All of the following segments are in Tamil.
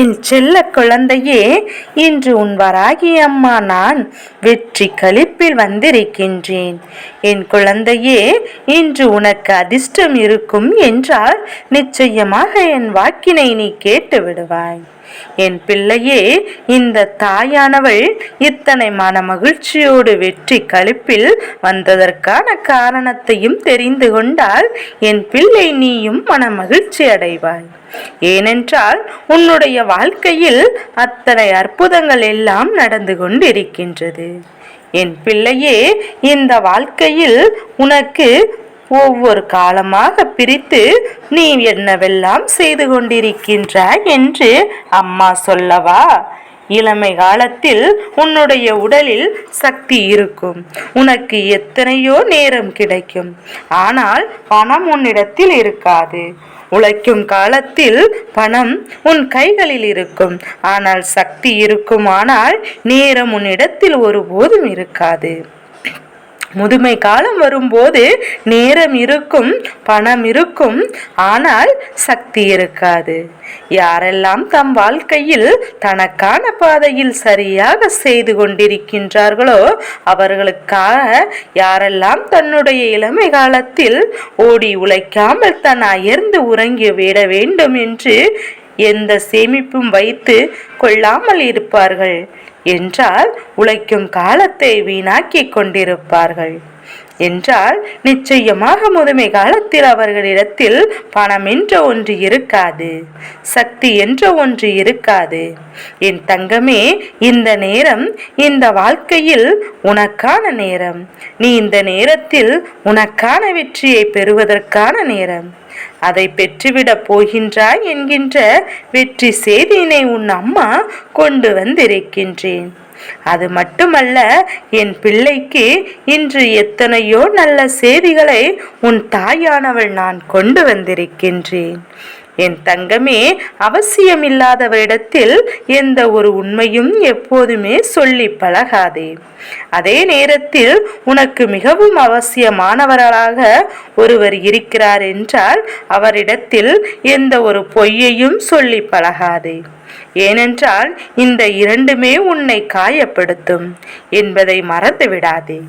என் செல்ல குழந்தையே இன்று உன் வராகி அம்மா நான் வெற்றி களிப்பில் வந்திருக்கின்றேன். என் குழந்தையே இன்று உனக்கு அதிர்ஷ்டம் இருக்கும் என்றால் நிச்சயமாக என் வாக்கினை நீ கேட்டு விடுவாய். என் பிள்ளையே இந்த தாயானவள் இத்தனை மன மகிழ்ச்சியோடு வெற்றி களிப்பில் வந்ததற்கான காரணத்தையும் தெரிந்து கொண்டால் என் பிள்ளை நீயும் மன மகிழ்ச்சி அடைவாய். ஏனென்றால் உன்னுடைய வாழ்க்கையில் அத்தனை அற்புதங்கள் எல்லாம் நடந்து கொண்டிருக்கின்றது. என் பிள்ளையே இந்த வாழ்க்கையில் உனக்கு ஒவ்வொரு காலமாக பிரித்து நீ என்னவெல்லாம் செய்து கொண்டிருக்கின்றாய் என்று அம்மா சொல்லவா? இளமை காலத்தில் உன்னுடைய உடலில் சக்தி இருக்கும். உனக்கு எத்தனையோ நேரம் கிடைக்கும். ஆனால் பணம் உன்னிடத்தில் இருக்காது. உழைக்கும் காலத்தில் பணம் உன் கைகளில் இருக்கும். ஆனால் சக்தி இருக்குமானால் நேரம் உன்னிடத்தில் ஒருபோதும் இருக்காது. முதுமை காலம் வரும்போது நேரம் இருக்கும் பணம் இருக்கும் ஆனால் சக்தி இருக்காது. யாரெல்லாம் தம் வாழ்க்கையில் தனக்கான பாதையில் சரியாக செய்து கொண்டிருக்கின்றார்களோ அவர்களுக்காக யாரெல்லாம் தன்னுடைய இளமை காலத்தில் ஓடி உழைக்காமல் தன் அயர்ந்து உறங்கி விட வேண்டும் என்று எந்த சேமிப்பும் வைத்து கொள்ளாமல் இருப்பார்கள். என்றால் உழைக்கும் காலத்தை வீணாக்கிக் கொண்டிருப்பார்கள். என்றால் நிச்சயமாக முதுமை காலத்தில் அவர்களிடத்தில் பணம் என்ற ஒன்று இருக்காது சக்தி என்ற ஒன்று இருக்காது. என் தங்கமே இந்த நேரம் இந்த வாழ்க்கையில் உனக்கான நேரம். நீ இந்த நேரத்தில் உனக்கான வெற்றியை பெறுவதற்கான நேரம். அதை பெற்றுவிடப் போகின்றாய் என்கின்ற வெற்றி செய்தியினை உன் அம்மா கொண்டு வந்திருக்கின்றேன். அது மட்டுமல்ல என் பிள்ளைக்கு இன்று எத்தனையோ நல்ல செய்திகளை உன் தாயானவள் நான் கொண்டு வந்திருக்கின்றேன். என் தங்கமே அவசியமில்லாதவரிடத்தில் எந்த ஒரு உண்மையும் எப்போதுமே சொல்லி பழகாதே. அதே நேரத்தில் உனக்கு மிகவும் அவசியமானவர்களாக ஒருவர் இருக்கிறார் என்றால் அவரிடத்தில் எந்த ஒரு பொய்யையும் சொல்லி பழகாதே. ஏனென்றால் இந்த இரண்டுமே உன்னை காயப்படுத்தும் என்பதை மறந்து விடாதே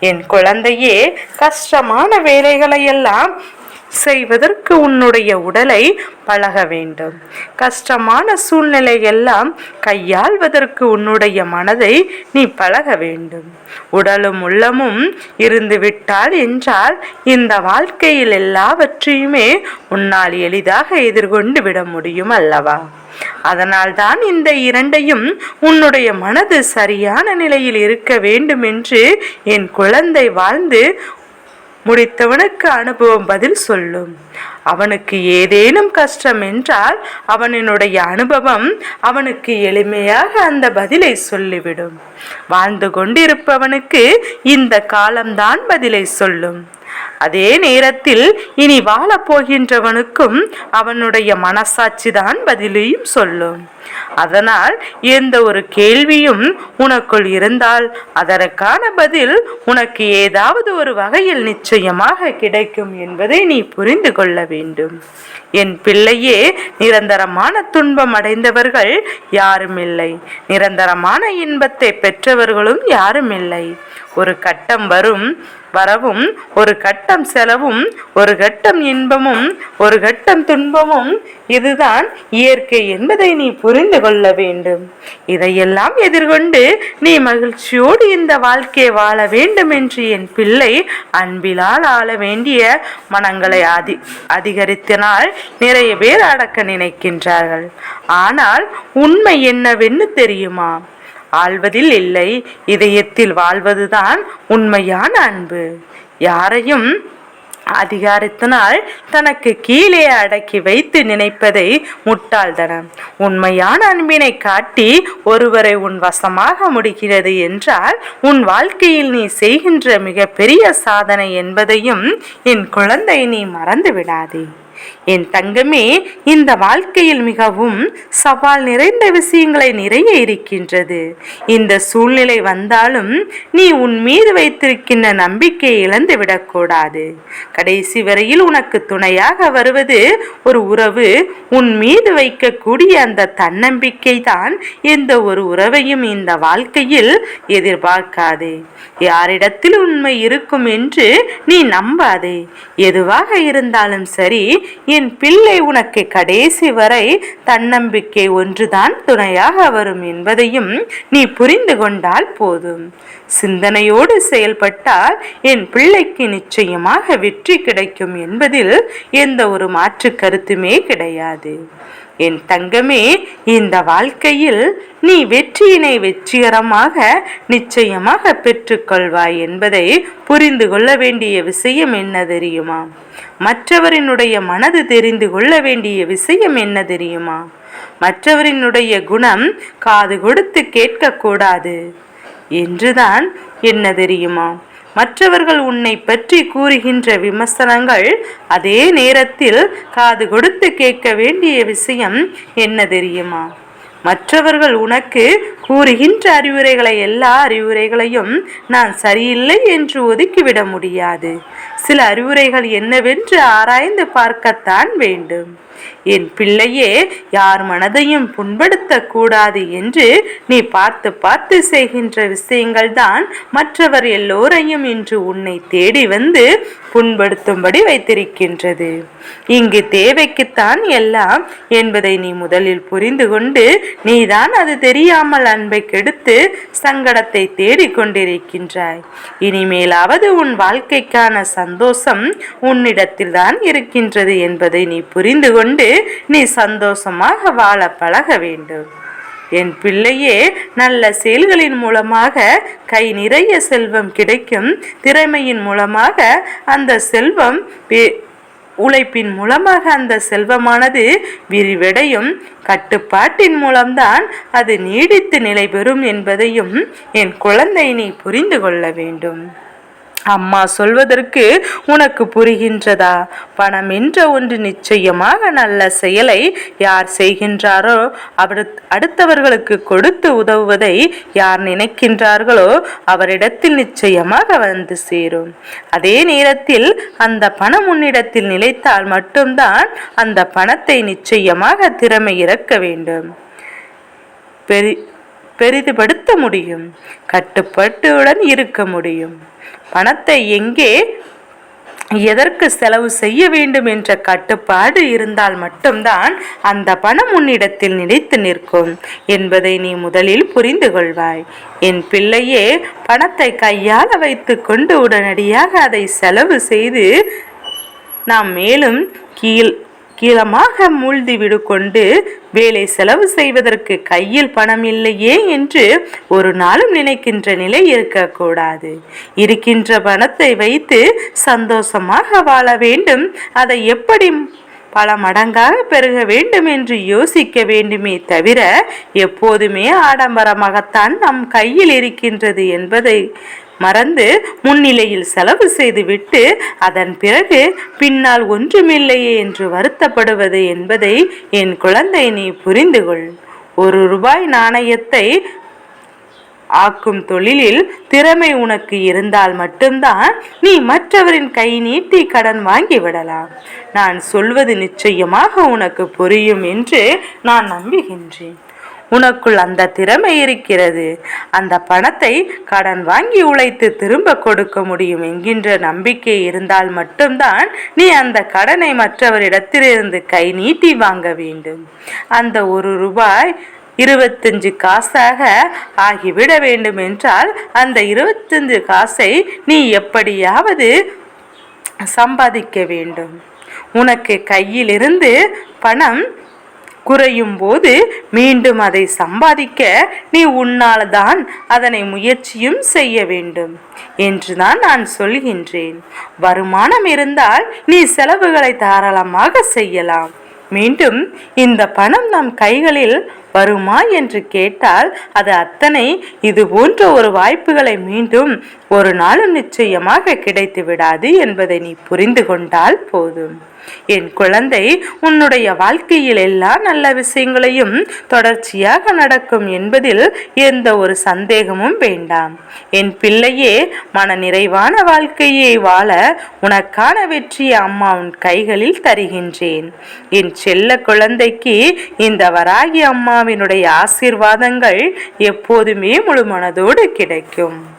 என் குழந்தையே கஷ்டமான வேலைகளையெல்லாம் செய்வதற்கு உன்னுடைய உடலை பழக வேண்டும். கஷ்டமான சூழ்நிலை எல்லாம் கையாள்வதற்கு உன்னுடைய மனதை நீ பழக வேண்டும். உடலும் உள்ளமும் இருந்து விட்டால் என்றால் இந்த வாழ்க்கையில் எல்லாவற்றையுமே உன்னால் எளிதாக எதிர்கொண்டு விட முடியும் அல்லவா? அதனால்தான் இந்த இரண்டையும் உன்னுடைய மனது சரியான நிலையில் இருக்க வேண்டும் என்று என் குழந்தை வாழ்ந்து முடித்தவனுக்கு அனுபவம் பதில் சொல்லும். அவனுக்கு ஏதேனும் கஷ்டம் என்றால் அவனினுடைய அனுபவம் அவனுக்கு எளிமையாக அந்த பதிலை சொல்லிவிடும். வாழ்ந்து கொண்டிருப்பவனுக்கு இந்த காலம்தான் பதிலை சொல்லும். அதே நேரத்தில் இனி வாழப் போகின்றவனுக்கும் அவனுடைய மனசாட்சிதான் பதிலையும் சொல்லும். அதனால் எந்த ஒரு கேள்வியும் உனக்குள் இருந்தால் அதற்கான பதில் உனக்கு ஏதாவது ஒரு வகையில் நிச்சயமாக கிடைக்கும் என்பதை நீ புரிந்து கொள்ள வேண்டும். என் பிள்ளையே நிரந்தரமான துன்பம் அடைந்தவர்கள் யாரும் இல்லை. நிரந்தரமான இன்பத்தை பெற்றவர்களும் யாரும் இல்லை. ஒரு கட்டம் வரும் வரவும் ஒரு கட்டம் செலவும் ஒரு கட்டம் இன்பமும் ஒரு கட்டம் துன்பமும் இதுதான் இயற்கை என்பதை நீ புரிந்து கொள்ள வேண்டும். இதையெல்லாம் எதிர்கொண்டு நீ மகிழ்ச்சியோடு இந்த வாழ்க்கையை வாழ வேண்டும் என்று என் பிள்ளை அன்பிலால் ஆள வேண்டிய மனங்களை அதி அதிகரித்தனால் நிறைய பேர் அடக்க நினைக்கின்றார்கள். ஆனால் உண்மை என்னவென்னு தெரியுமா? ஆழ்வதில் இல்லை. இதயத்தில் வாழ்வதுதான் உண்மையான அன்பு. யாரையும் அதிகாரத்தினால் தனக்கு கீழே அடக்கி வைத்து நினைப்பதை முட்டாள்தனம் உண்மையான அன்பினை காட்டி ஒருவரை உன் வசமாக முடிகிறது என்றால் உன் வாழ்க்கையில் நீ செய்கின்ற மிகப்பெரிய சாதனை என்பதையும் என் குழந்தை நீ மறந்து விடாதே என் தங்கமே இந்த வாழ்க்கையில் மிகவும் சவால் நிறைந்த விஷயங்களை நிறைய இருக்கின்றது. இந்த சூழ்நிலை வந்தாலும் நீ உன் மீது வைத்திருக்கின்ற நம்பிக்கையை இழந்து விடக்கூடாது. கடைசி வரையில் உனக்கு துணையாக வருவது ஒரு உறவு. உன் மீது வைக்கக்கூடிய அந்த தன்னம்பிக்கை தான் எந்த ஒரு உறவையும் இந்த வாழ்க்கையில் எதிர்பார்க்காதே. யாரிடத்தில் உண்மை இருக்கும் என்று நீ நம்பாதே. எதுவாக இருந்தாலும் சரி என் பிள்ளை உனக்கு கடைசி வரை தன்னம்பிக்கை ஒன்றுதான் துணையாக வரும் என்பதையும் நீ புரிந்து கொண்டால் போதும். சிந்தனையோடு செயல்பட்டால் என் பிள்ளைக்கு நிச்சயமாக வெற்றி கிடைக்கும் என்பதில் எந்த ஒரு மாற்று கருத்துமே கிடையாது. என் தங்கமே இந்த வாழ்க்கையில் நீ வெற்றியினை வெற்றிகரமாக நிச்சயமாக பெற்றுக்கொள்வாய் என்பதை புரிந்து கொள்ள வேண்டிய விஷயம் என்ன தெரியுமா? மற்றவரினுடைய மனது தெரிந்து கொள்ள வேண்டிய விஷயம் என்ன தெரியுமா? மற்றவரினுடைய குணம் காது கொடுத்து கேட்கக்கூடாது. என்றுதான் என்ன தெரியுமா? மற்றவர்கள் உன்னை பற்றி கூறுகின்ற விமர்சனங்கள் அதே நேரத்தில் காது கொடுத்து கேட்க வேண்டிய விஷயம் என்ன தெரியுமா? மற்றவர்கள் உனக்கு கூறுகின்ற அறிவுரைகளை எல்லா அறிவுரைகளையும் நான் சரியில்லை என்று ஒதுக்கிவிட முடியாது. சில அறிவுரைகள் என்னவென்று ஆராய்ந்து பார்க்கத்தான் வேண்டும். என் பிள்ளையே யார் மனதையும் புண்படுத்த கூடாது என்று நீ பார்த்து பார்த்து செய்கின்ற விஷயங்கள் தான் மற்றவர் எல்லோரையும் இன்று உன்னை தேடி வந்து புண்படுத்தும்படி வைத்திருக்கின்றது. இங்கு தேவைக்குத்தான் எல்லாம் என்பதை நீ முதலில் புரிந்து கொண்டு நீதான் அது தெரியாமல் அன்பை கெடுத்து சங்கடத்தை தேடிக்கொண்டிருக்கின்றாய் இனிமேலாவது உன் வாழ்க்கைக்கான சந்தோஷம் உன்னிடத்தில் தான் இருக்கின்றது என்பதை நீ புரிந்து கொண்டு கொண்டு நீ சந்தோஷமாக வாழ பழக வேண்டும். என் பிள்ளையே நல்ல செயல்களின் மூலமாக கை நிறைய செல்வம் கிடைக்கும். திறமையின் மூலமாக அந்த செல்வம் உழைப்பின் மூலமாக அந்த செல்வமானது விரிவடையும். கட்டுப்பாட்டின் மூலம்தான் அது நீடித்து நிலை பெறும் என்பதையும் என் குழந்தை நீ புரிந்து கொள்ள வேண்டும். அம்மா சொல்வதற்கு உனக்கு புரிகின்றதா? பணம் என்ற ஒன்று நிச்சயமாக நல்ல செயலை யார் செய்கின்றாரோ அவர் அடுத்தவர்களுக்கு கொடுத்து உதவுவதை யார் நினைக்கின்றார்களோ அவரிடத்தில் நிச்சயமாக வந்து சேரும். அதே நேரத்தில் அந்த பணம் உன்னிடத்தில் நிலைத்தால் மட்டும்தான் அந்த பணத்தை நிச்சயமாக திறமை இறக்க வேண்டும். பெரி பெரிதுபடுத்த முடியும். கட்டுப்பாட்டுடன் இருக்க முடியும். பணத்தை எங்கே எதற்கு செலவு செய்ய வேண்டும் என்ற கட்டுப்பாடு இருந்தால் மட்டும்தான் அந்த பணம் உன்னிடத்தில் நிலைத்து நிற்கும். என்பதை நீ முதலில் புரிந்து கொள்வாய். என் பிள்ளையே பணத்தை கையால் வைத்து கொண்டு உடனடியாக அதை செலவு செய்து நாம் மேலும் கீழ் கீழமாக மூழ்தி விடு கொண்டு வேலை செலவு செய்வதற்கு கையில் பணம் இல்லையே என்று ஒரு நாளும் நினைக்கின்ற நிலை இருக்கக்கூடாது. இருக்கின்ற பணத்தை வைத்து சந்தோஷமாக வாழ வேண்டும். அதை எப்படி பல மடங்காக பெருக வேண்டும் என்று யோசிக்க வேண்டுமே தவிர எப்போதுமே ஆடம்பரமாகத்தான் நம் கையில் இருக்கின்றது என்பதை மறந்து முன்னிலையில் செலவு செய்துவிட்டு அதன் பிறகு பின்னால் ஒன்றுமில்லையே என்று வருத்தப்படுவது என்பதை என் குழந்தை நீ புரிந்து கொள் ஒரு ரூபாய் நாணயத்தை ஆக்கும் தொழிலில் திறமை உனக்கு இருந்தால் மட்டும்தான் நீ மற்றவரின் கை நீட்டி கடன் வாங்கி விடலாம். நான் சொல்வது நிச்சயமாக உனக்கு புரியும் என்று நான் நம்புகின்றேன். உனக்குள் அந்த திறமை இருக்கிறது. அந்த பணத்தை கடன் வாங்கி உழைத்து திரும்ப கொடுக்க முடியும் என்கின்ற நம்பிக்கை இருந்தால் மட்டும்தான் நீ அந்த கடனை மற்றவரிடத்திலிருந்து கை நீட்டி வாங்க வேண்டும். அந்த ஒரு ரூபாய் இருபத்தஞ்சு காசாக ஆகிவிட வேண்டும் என்றால் அந்த இருபத்தஞ்சு காசை நீ எப்படியாவது சம்பாதிக்க வேண்டும். உனக்கு கையிலிருந்து பணம் குறையும் போது மீண்டும் அதை சம்பாதிக்க நீ உன்னால் தான் அதனை முயற்சியும் செய்ய வேண்டும் என்றுதான் நான் சொல்கின்றேன். வருமானம் இருந்தால் நீ செலவுகளை தாராளமாக செய்யலாம். மீண்டும் இந்த பணம் நம் கைகளில் வருமா என்று கேட்டால் அது அத்தனை இது போன்ற ஒரு வாய்ப்புகளை மீண்டும் ஒரு நாளும் நிச்சயமாக கிடைத்து விடாது என்பதை நீ புரிந்து கொண்டால் போதும். என் குழந்தை உன்னுடைய வாழ்க்கையில் எல்லா நல்ல விஷயங்களையும் தொடர்ச்சியாக நடக்கும் என்பதில் எந்த ஒரு சந்தேகமும் வேண்டாம். என் பிள்ளையே மன நிறைவான வாழ்க்கையை வாழ உனக்கான வெற்றியை அம்மா உன் கைகளில் தருகின்றேன். என் செல்ல குழந்தைக்கு இந்த வராகி அம்மாவினுடைய ஆசீர்வாதங்கள் எப்போதுமே முழு மனதோடு கிடைக்கும்.